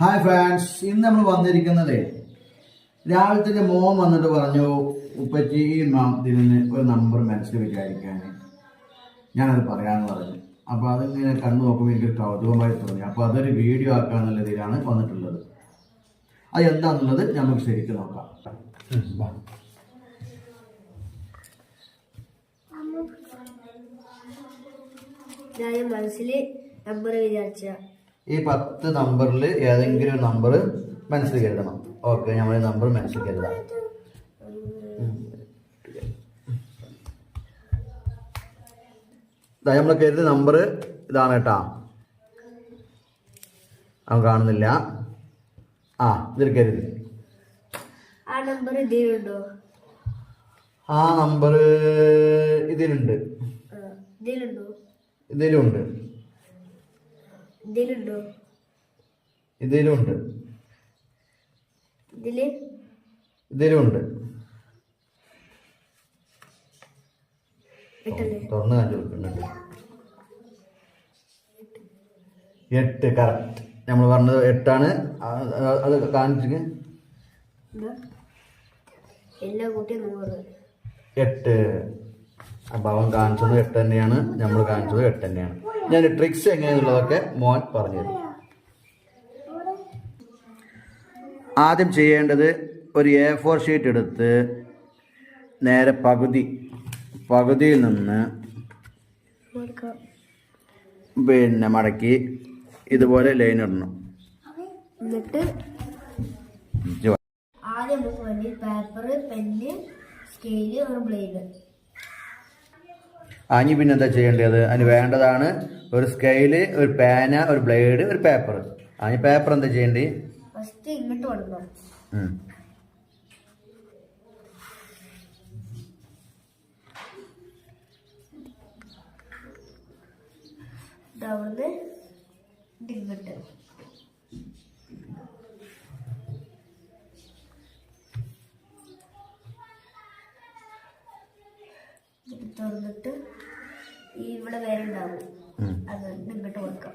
Hi friends ഇന്ന് നമ്മൾ വന്നിരിക്കുന്നത് രാവിലത്തെ മോൻ വന്നിട്ട് പറഞ്ഞു ഉപ്പച്ചി ഈ ഇതിന് ഒരു നമ്പർ മനസ്സിൽ വിചാരിക്കാൻ ഞാനത് പറയാമെന്ന് പറഞ്ഞു. അപ്പോൾ അതിങ്ങനെ കണ്ണു നോക്കുമ്പോൾ എനിക്ക് കൗതുകമായി തോന്നി. അപ്പോൾ അതൊരു വീഡിയോ ആക്കാന്നുള്ള രീതിയിലാണ് വന്നിട്ടുള്ളത്. അത് എന്താണെന്നുള്ളത് നമുക്ക് ശരിക്കും നോക്കാം. ഞാൻ മനസ്സിൽ നമ്പർ വിചാരിച്ച ഈ പത്ത് നമ്പറിൽ ഏതെങ്കിലും ഒരു നമ്പർ മനസ്സിൽ കരുതണം. ഓക്കെ നമ്മൾ നമ്പർ മനസ്സിൽ കരുതാം. നമ്മൾ കരുതിയ നമ്പർ ഇതാണ് കേട്ടാ. അവൻ കാണുന്നില്ല. ആ ഇതിൽ കരുതി. ആ നമ്പർ ഇതിലുണ്ടോ? ആ നമ്പർ ഇതിലുണ്ട്? ഇതിലുണ്ടോ. ഇതിലുണ്ട്? ഇതിലുണ്ടോ. ഇതിലുണ്ട് ഇതിൽ? ഇതിലുണ്ട്. തുറന്ന് കാണിച്ചു കൊടുക്കുന്നുണ്ട്. എട്ട് കറക്റ്റ് നമ്മൾ പറഞ്ഞത് എട്ടാണ്. അത് കാണിച്ചിരിക്കും. എട്ട്. അപ്പം അവൻ കാണിച്ചത് എട്ട് തന്നെയാണ് നമ്മൾ കാണിച്ചത് എട്ട് തന്നെയാണ്. ഞാൻ ട്രിക്സ് എങ്ങനെയാണെന്നുള്ളതൊക്കെ മോൻ പറഞ്ഞു തരും ആദ്യം ചെയ്യേണ്ടത് ഒരു എ ഫോർ ഷീറ്റ് എടുത്ത് നേരെ പകുതി പകുതിയിൽ നിന്ന് പിന്നെ മടക്കി ഇതുപോലെ ലൈൻ ഇടണം. എന്നിട്ട് ആദ്യം നമുക്ക് വേണ്ടി പേപ്പർ പെന്ന് സ്കെയിൽ ഒരു ബ്ലേഡ് അനി പിന്നെ എന്താ ചെയ്യേണ്ടത്? അതിന് വേണ്ടതാണ് ഒരു സ്കെയിൽ ഒരു പേന ഒരു ബ്ലേഡ് ഒരു പേപ്പർ അതിന് പേപ്പർ എന്താ ചെയ്യേണ്ടേ? ഫസ്റ്റ് ഇങ്ങോട്ട്. ഈ ഇവിടെ വേറെ ഉണ്ടാവും ഉം. അത് ഇങ്ങോട്ട് കൊടുക്കാം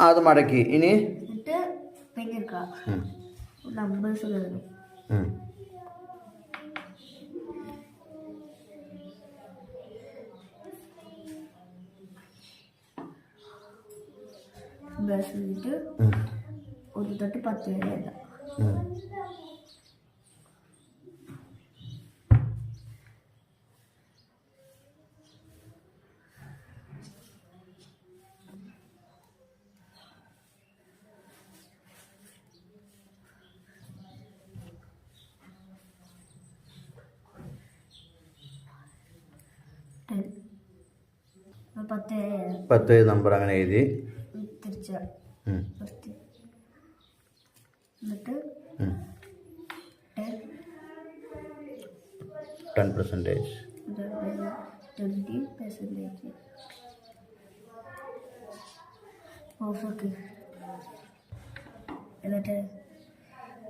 അത് മടക്കി. ഇനി? ഒരു തൊട്ട് പത്ത് വരെ എഴുതാം ഉം. ടെൻ അപ്പോൾ പത്ത് നമ്പർ അങ്ങനെ എഴുതി. Ten percentage. Twenty percentage. ഓഫർക്ക് എന്നിട്ട്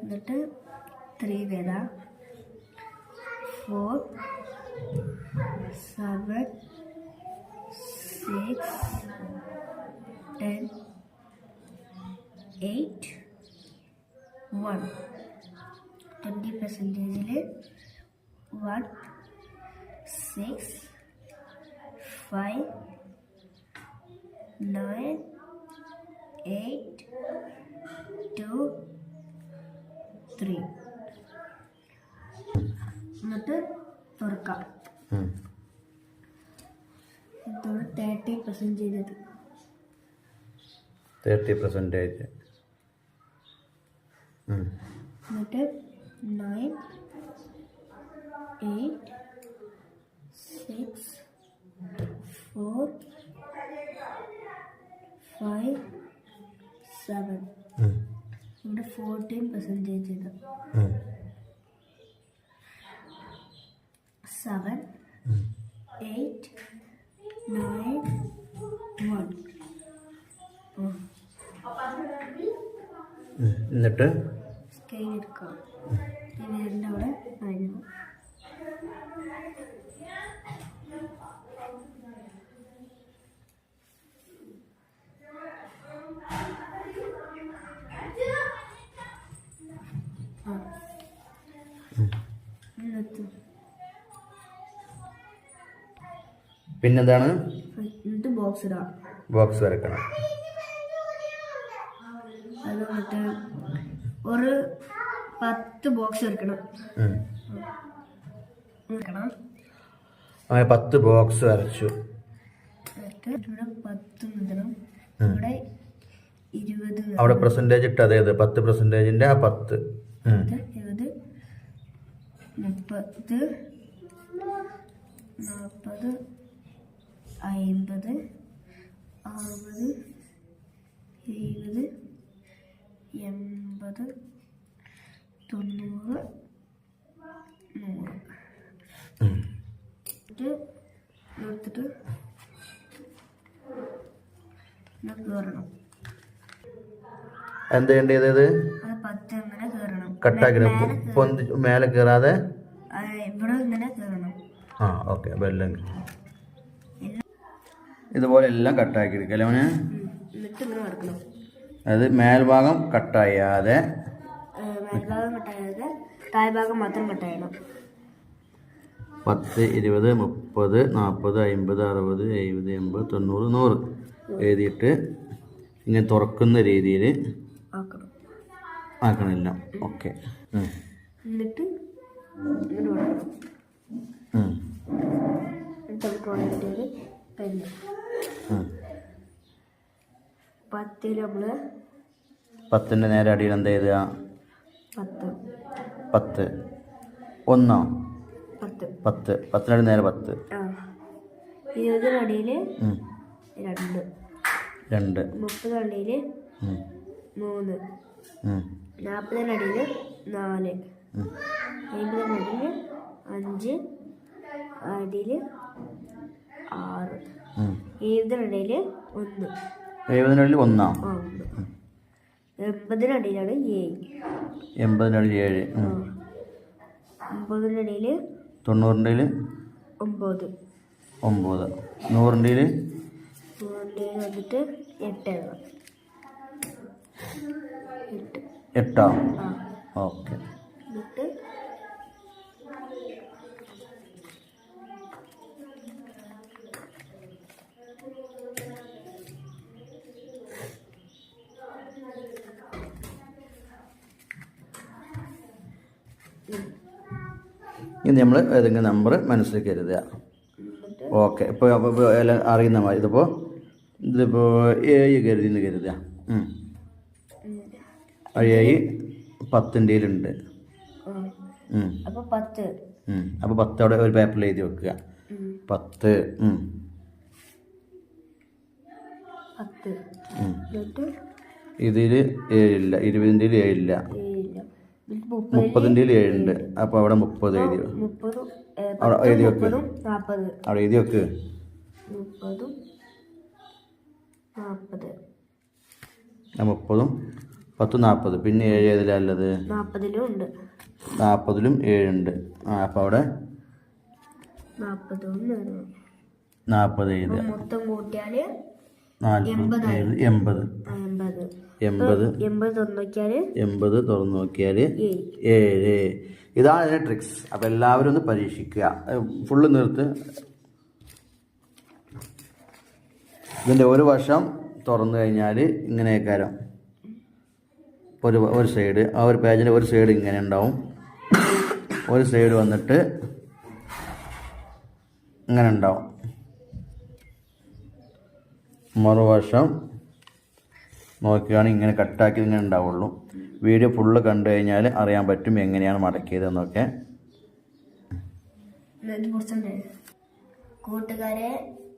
എന്നിട്ട് ത്രീ വരാം. Four seven six ten eight one twenty പെർസെന്റേജിൽ one six five nine eight two three എന്നിട്ട് തുറക്കാം. ഉം. ഇതോടെ തേർട്ടി പെർസെന്റേജ് തേർട്ടി പെർസെന്റേജ് ഉം. എന്നിട്ട് nine eight six four five seven. ഇവിടെ ഫോർട്ടീൻ പെർസെന്റേജ് ഉണ്ട്. സെവൻ എയ്റ്റ് നയൻ വൺ എന്നിട്ട് സ്കെയിൽ എടുക്കാം ഈ വേരിന്റെ അവിടെ കഴിഞ്ഞു പിന്നെന്താണ്? എന്നിട്ട് ബോക്സ് ഇടാം. ബോക്സ് വരക്കണം. അത് ഒരു പത്ത് ബോക്സ് എടുക്കണം അങ്ങനെ പത്ത് ബോക്സ് വരച്ചു. അവിടെ പെർസെന്റേജ് ഇട്ട് അതേത് പത്ത് പെർസെന്റേജിന്റെ ആ പത്ത്. മുപ്പത് നാൽപ്പത് അമ്പത് അറുപത് എഴുപത് എൺപത് തൊണ്ണൂറ് നൂറ്. നിർത്തിട്ട് കയറണം എന്ത് ചെയ്യേണ്ടത് ഇത്? അത് പത്ത് ഇങ്ങനെ കട്ടാക്കി മേലെ കയറണം. പൊന്തി മേലെ കയറാതെ ആ, ഓക്കെ. ബെല്ലും ഇതുപോലെ എല്ലാം കട്ടാക്കി എടുക്കല്ലേ അവന് എന്നിട്ട് ഇങ്ങനെ നടക്കണം. അത് മേൽഭാഗം കട്ടായാതെ മേൽഭാഗം കട്ടായത് താഴ്ഭാഗം മാത്രം കട്ടായണം. പത്ത് ഇരുപത് മുപ്പത് നാൽപ്പത് അമ്പത് അറുപത് എഴുപത് എൺപത് തൊണ്ണൂറ് നൂറ് എഴുതിയിട്ട് ഇങ്ങനെ തുറക്കുന്ന രീതിയിൽ ആക്കണമില്ല ആക്കണില്ല. ഓക്കെ. എന്നിട്ട് കൊടുക്കണം. പത്തിൽ നമ്മൾ പത്തിന്റെ നേരെ അടിയിൽ എന്താ എഴുതുക? പത്ത്. പത്ത്. ഒന്നോ? പത്ത്. പത്ത്. പത്തിനടി നേരെ പത്ത്. ഇരുപതിനടിയിൽ ഇരുപതിനടിയിൽ. രണ്ട്. രണ്ട്. മുപ്പതടിയിൽ ഉം. മൂന്ന്. നാൽപ്പതിനടിയിൽ നാല്. അമ്പതിനടിയിൽ അഞ്ച്. അടിയിൽ ആറ്. എഴുപതിനടിയിൽ ഒന്ന്. എഴുപതിനടിയിൽ ഒന്നാ? എൺപതിനടിയിലാണ് ഏഴ് എൺപതിനടിയിൽ ഏഴ്. ഒമ്പതിനടിയിൽ തൊണ്ണൂറിന്റെ ഒമ്പത്. ഒമ്പത്. നൂറിന്റെയിൽ നൂറിന്റെ വന്നിട്ട് എട്ട് എട്ട്. ഓക്കെ. എന്നിട്ട് ഇനി നമ്മൾ ഏതെങ്കിലും നമ്പർ മനസ്സിൽ കരുതുക ഓക്കെ ഇപ്പോൾ എല്ലാം അറിയുന്ന മാതിരി ഇതിപ്പോൾ ഇതിപ്പോൾ ഏഴ് കരുതി എന്ന് കരുതുക. ഏഴ് പത്തിന്റെയിലുണ്ട് ആ അപ്പോൾ പത്ത്. അപ്പോൾ പത്ത് അവിടെ ഒരു പേപ്പറിൽ എഴുതി വെക്കുക. പത്ത് ഇതിൽ ഏഴില്ല ഇരുപതിന്റെ ഏഴില്ല. ഏഴില്ല എന്നിട്ട് മുപ്പത് മുപ്പതിന്റെയിൽ ഏഴുണ്ട് അപ്പോൾ അവിടെ മുപ്പത് എഴുതി അവിടെ എഴുതി വെക്ക്. അവിടെ എഴുതി വെക്ക്. മുപ്പതും നാൽപ്പത് ആ മുപ്പതും പത്തും നാൽപ്പത് പിന്നെ ഏഴ് ഏതിലല്ലത് നാൽപ്പതിലും ഉണ്ട്. നാൽപ്പതിലും ഏഴുണ്ട്. ആ അപ്പോൾ അവിടെ നാൽപ്പതും എഴുതുക. മൊത്തം കൂട്ടിയാൽ എൺപത്. എൺപത്. എൺപത്. തുറന്നു നോക്കിയാൽ ഏഴ്. ഇതാണ് ഇതിന്റെ ട്രിക്സ് അപ്പൊ എല്ലാവരും ഒന്ന് പരീക്ഷിക്കുക. ഫുള്ള് നിർത്ത്. ഇതിന്റെ ഒരു വശം തുറന്നു കഴിഞ്ഞാൽ ഇങ്ങനെയൊക്കെ ഒരു ഒരു സൈഡ് ആ ഒരു പേജിന്റെ ഒരു സൈഡ് ഇങ്ങനെ ഉണ്ടാവും. ഒരു സൈഡ് വന്നിട്ട് ഇങ്ങനെ ഉണ്ടാവും. മറുവശം നോക്കുകയാണെങ്കിൽ ഇങ്ങനെ കട്ടാക്കി ഇങ്ങനെ ഉണ്ടാവുള്ളൂ. വീഡിയോ ഫുള്ള് കണ്ടു കഴിഞ്ഞാൽ അറിയാൻ പറ്റും എങ്ങനെയാണ് മടക്കിയതെന്നൊക്കെ. കൂട്ടുകാരെ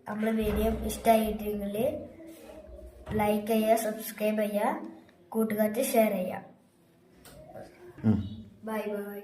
നമ്മളെ വീഡിയോ ഇഷ്ടമായിട്ടുണ്ടെങ്കിൽ ലൈക്ക് ചെയ്യുക സബ്സ്ക്രൈബ് ചെയ്യുക കൂട്ടുകാർക്ക് ഷെയർ ചെയ്യുക. Bye bye